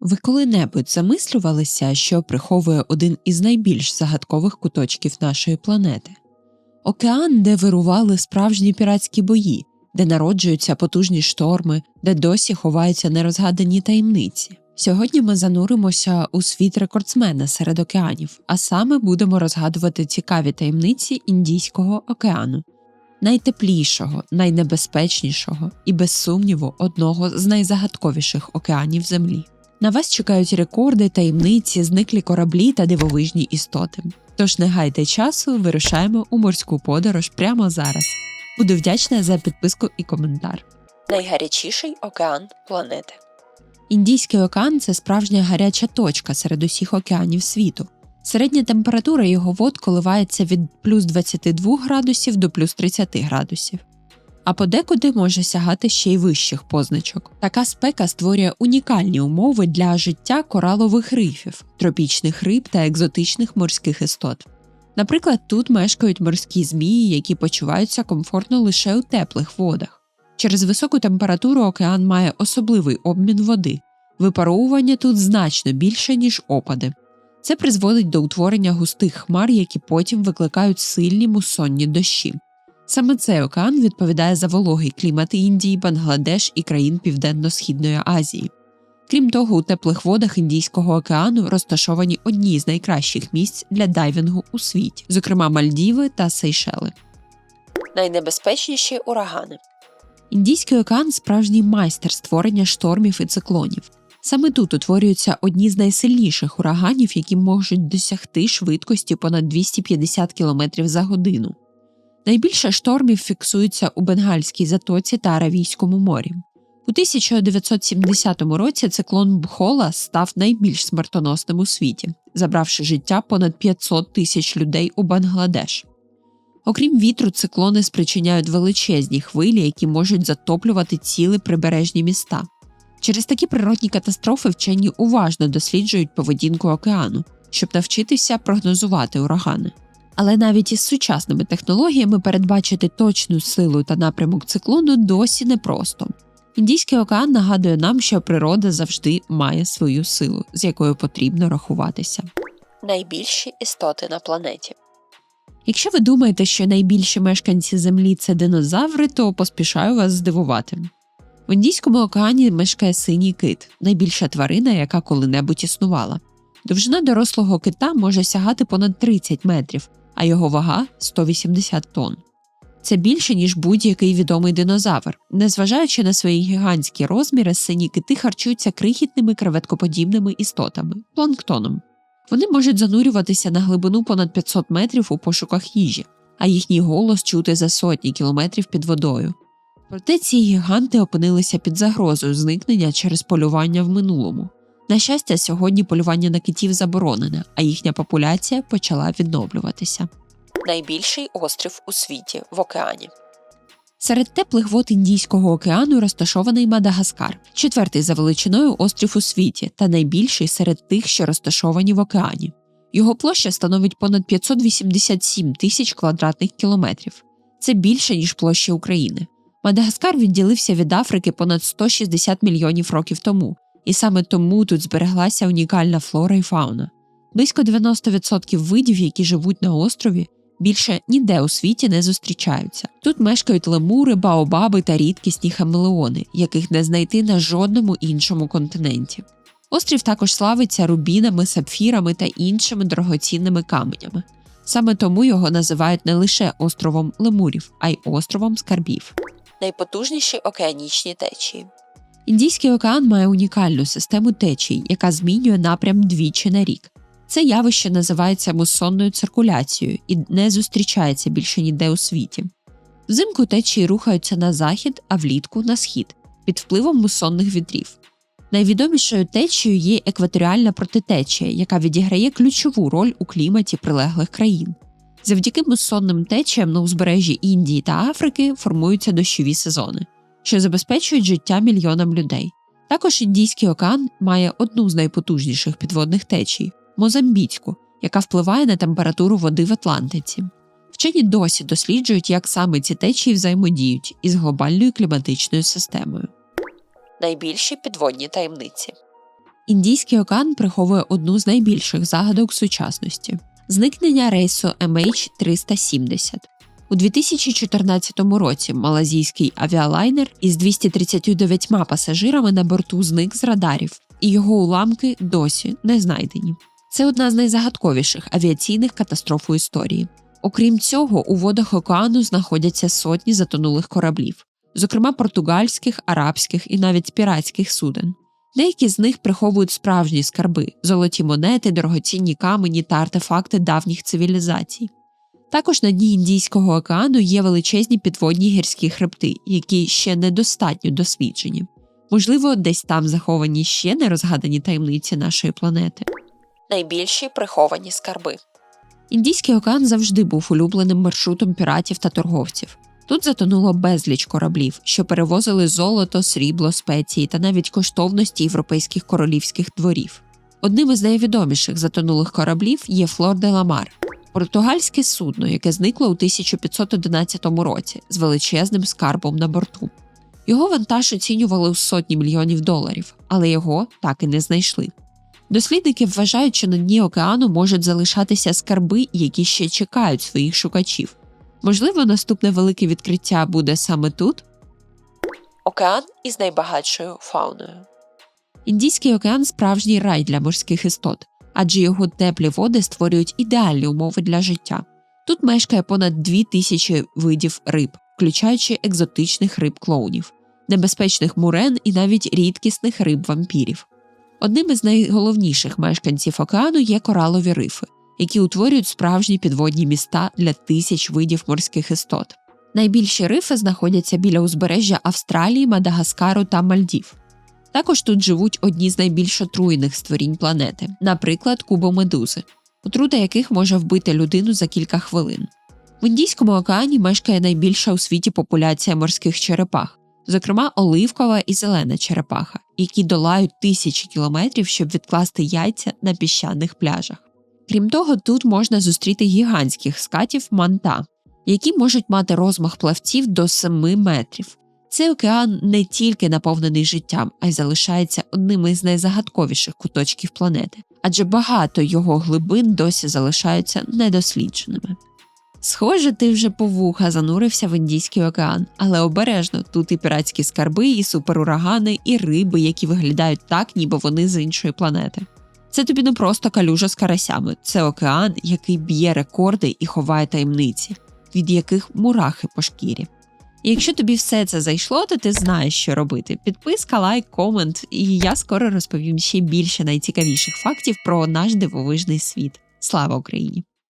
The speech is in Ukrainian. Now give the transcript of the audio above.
Ви коли-небудь замислювалися, що приховує один із найбільш загадкових куточків нашої планети? Океан, де вирували справжні піратські бої, де народжуються потужні шторми, де досі ховаються нерозгадані таємниці. Сьогодні ми зануримося у світ рекордсмена серед океанів, а саме будемо розгадувати цікаві таємниці Індійського океану, найтеплішого, найнебезпечнішого і, без сумніву, одного з найзагадковіших океанів Землі. На вас чекають рекорди, таємниці, зниклі кораблі та дивовижні істоти. Тож не гайте часу, вирушаємо у морську подорож прямо зараз. Буду вдячна за підписку і коментар. Найгарячіший океан планети. Індійський океан це справжня гаряча точка серед усіх океанів світу. Середня температура його вод коливається від плюс 22 градусів до плюс 30 градусів, а подекуди може сягати ще й вищих позначок. Така спека створює унікальні умови для життя коралових рифів, тропічних риб та екзотичних морських істот. Наприклад, тут мешкають морські змії, які почуваються комфортно лише у теплих водах. Через високу температуру океан має особливий обмін води. Випаровування тут значно більше, ніж опади. Це призводить до утворення густих хмар, які потім викликають сильні мусонні дощі. Саме цей океан відповідає за вологий клімат Індії, Бангладеш і країн Південно-Східної Азії. Крім того, у теплих водах Індійського океану розташовані одні з найкращих місць для дайвінгу у світі, зокрема Мальдіви та Сейшели. Найнебезпечніші урагани. Індійський океан справжній майстер створення штормів і циклонів. Саме тут утворюються одні з найсильніших ураганів, які можуть досягти швидкості понад 250 км за годину. Найбільше штормів фіксується у Бенгальській затоці та Аравійському морі. У 1970 році циклон Бхола став найбільш смертоносним у світі, забравши життя понад 500 тисяч людей у Бангладеш. Окрім вітру, циклони спричиняють величезні хвилі, які можуть затоплювати цілі прибережні міста. Через такі природні катастрофи вчені уважно досліджують поведінку океану, щоб навчитися прогнозувати урагани. Але навіть із сучасними технологіями передбачити точну силу та напрямок циклону досі непросто. Індійський океан нагадує нам, що природа завжди має свою силу, з якою потрібно рахуватися. Найбільші істоти на планеті. Якщо ви думаєте, що найбільші мешканці Землі це динозаври, то поспішаю вас здивувати. В Індійському океані мешкає синій кит, найбільша тварина, яка коли-небудь існувала. Довжина дорослого кита може сягати понад 30 метрів, а його вага 180 тонн. Це більше, ніж будь-який відомий динозавр. Незважаючи на свої гігантські розміри, сині кити харчуються крихітними креветкоподібними істотами планктоном. Вони можуть занурюватися на глибину понад 500 метрів у пошуках їжі, а їхній голос чути за сотні кілометрів під водою. Проте ці гіганти опинилися під загрозою зникнення через полювання в минулому. На щастя, сьогодні полювання на китів заборонене, а їхня популяція почала відновлюватися. Найбільший острів у світі в океані. Серед теплих вод Індійського океану розташований Мадагаскар, четвертий за величиною острів у світі та найбільший серед тих, що розташовані в океані. Його площа становить понад 587 тисяч квадратних кілометрів. Це більше ніж площа України. Мадагаскар відділився від Африки понад 160 мільйонів років тому, і саме тому тут збереглася унікальна флора і фауна. Близько 90% видів, які живуть на острові, більше ніде у світі не зустрічаються. Тут мешкають лемури, баобаби та рідкісні хамелеони, яких не знайти на жодному іншому континенті. Острів також славиться рубінами, сапфірами та іншими дорогоцінними каменями. Саме тому його називають не лише островом лемурів, а й островом скарбів. Найпотужніші океанічні течії. Індійський океан має унікальну систему течій, яка змінює напрям двічі на рік. Це явище називається мусонною циркуляцією і не зустрічається більше ніде у світі. Взимку течії рухаються на захід, а влітку на схід під впливом мусонних вітрів. Найвідомішою течією є екваторіальна протитечія, яка відіграє ключову роль у кліматі прилеглих країн. Завдяки мусонним течіям на узбережжі Індії та Африки формуються дощові сезони, що забезпечують життя мільйонам людей. Також Індійський океан має одну з найпотужніших підводних течій Мозамбіцьку, яка впливає на температуру води в Атлантиці. Вчені досі досліджують, як саме ці течії взаємодіють із глобальною кліматичною системою. Найбільші підводні таємниці. Індійський океан приховує одну з найбільших загадок сучасності зникнення рейсу MH370. У 2014 році малазійський авіалайнер із 239 пасажирами на борту зник з радарів, і його уламки досі не знайдені. Це одна з найзагадковіших авіаційних катастроф у історії. Окрім цього, у водах океану знаходяться сотні затонулих кораблів, зокрема португальських, арабських і навіть піратських суден. Деякі з них приховують справжні скарби, золоті монети, дорогоцінні камені та артефакти давніх цивілізацій. Також на дні Індійського океану є величезні підводні гірські хребти, які ще недостатньо досліджені. Можливо, десь там заховані ще нерозгадані таємниці нашої планети. Найбільші приховані скарби. Індійський океан завжди був улюбленим маршрутом піратів та торговців. Тут затонуло безліч кораблів, що перевозили золото, срібло, спеції та навіть коштовності європейських королівських дворів. Одним із найвідоміших затонулих кораблів є Флор де Ламар, португальське судно, яке зникло у 1511 році з величезним скарбом на борту. Його вантаж оцінювали у сотні мільйонів доларів, але його так і не знайшли. Дослідники вважають, що на дні океану можуть залишатися скарби, які ще чекають своїх шукачів. Можливо, наступне велике відкриття буде саме тут. Океан із найбагатшою фауною. Індійський океан справжній рай для морських істот, адже його теплі води створюють ідеальні умови для життя. Тут мешкає понад дві тисячі видів риб, включаючи екзотичних риб клоунів, небезпечних мурен і навіть рідкісних риб вампірів. Одним із найголовніших мешканців океану є коралові рифи, які утворюють справжні підводні міста для тисяч видів морських істот. Найбільші рифи знаходяться біля узбережжя Австралії, Мадагаскару та Мальдів. Також тут живуть одні з найбільш отруєних створінь планети, наприклад, кубомедузи, отрута яких може вбити людину за кілька хвилин. В Індійському океані мешкає найбільша у світі популяція морських черепах, зокрема оливкова і зелена черепаха, які долають тисячі кілометрів, щоб відкласти яйця на піщаних пляжах. Крім того, тут можна зустріти гігантських скатів манта, які можуть мати розмах плавців до 7 метрів. Цей океан не тільки наповнений життям, а й залишається одним із найзагадковіших куточків планети, адже багато його глибин досі залишаються недослідженими. Схоже, ти вже по вуха занурився в Індійський океан, але обережно тут і піратські скарби, і суперурагани, і риби, які виглядають так, ніби вони з іншої планети. Це тобі не просто калюжа з карасями, це океан, який б'є рекорди і ховає таємниці, від яких мурахи по шкірі. І якщо тобі все це зайшло, то ти знаєш, що робити. Підписка, лайк, комент, і я скоро розповім ще більше найцікавіших фактів про наш дивовижний світ. Слава Україні!